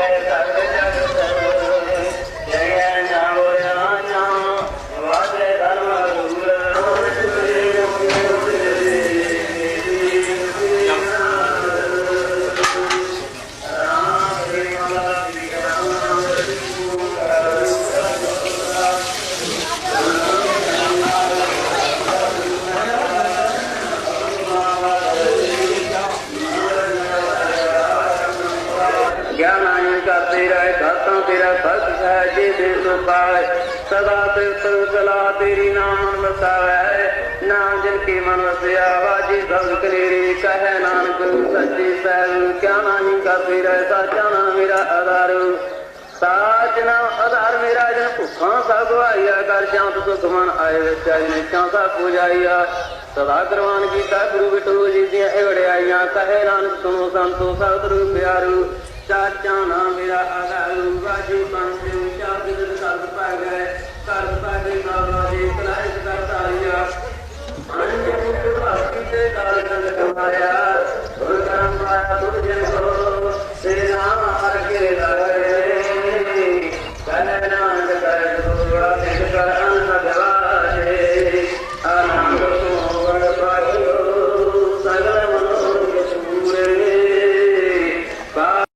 ਗਏ ਗਿਆਨ ਆਇਨ ਕਰਤੇ ਰਹੇ ਤੇਰਾ ਭਗਤ ਹੈ, ਜੇ ਦੇ ਸੋ ਸਦਾ ਤੇ ਤਨ ਤੇਰੀ ਨਾਮ ਵਸਾਵੇ ਨਾਮ ਜਿਨ ਕੀ ਮਨ ਵਸਿਆ, ਵਾਜੀ ਸਬਦ ਕਲੇਰੀ। ਕਹੈ ਨਾਨਕ, ਸੱਚੇ ਸਹਿਬ, ਗਿਆਨ ਆਇਨ ਕਰਤੇ ਸਾਚਾ ਨਾਮ ਮੇਰਾ ਆਧਾਰ। ਸਾਚ ਨਾਮ ਆਧਾਰ ਮੇਰਾ, ਜਨ ਭੁੱਖਾਂ ਸਗਵਾਈਆ ਕਰ ਜਾਂਤ ਸੁਖ ਮਨ ਆਏ ਵਿੱਚ ਜਨ ਚਾਂਸਾ ਪੂਜਾਈਆ। ਸਦਾ ਕਰਵਾਨ ਕੀਤਾ ਗੁਰੂ ਬਿਟੂ ਜੀ ਦੀਆਂ ਇਹ ਵਡਿਆਈਆਂ, ਕਹੇ ਨਾਨਕ ਸੁਨੋ ਸੰਤੋ, ਸਤਿਗੁਰੂ ਪਿਆਰੂ। ਚਾਚਾ ਨਾ ਮੇਰਾ ਆਗਾ ਰੂਪਾ ਜੀ ਪੰਜ ਵਿਚਾਰ ਦੇ ਦਿਨ ਸਰਦ ਪੈ ਗਏ। ਸਰਦ ਪੈ ਗਏ ਬਾਬਾ ਜੀ, ਕਲਾਇਤ ਕਰ ਤਾਰੀਆ ਅੰਤ ਮੁਕਤ ਵਾਸਤੇ ਤੇ ਕਾਲ ਕੰਨ ਕਮਾਇਆ। ਗੁਰੂ ਕਰਮ ਪਾਇਆ ਤੁਰ ਜੇ ਸੋ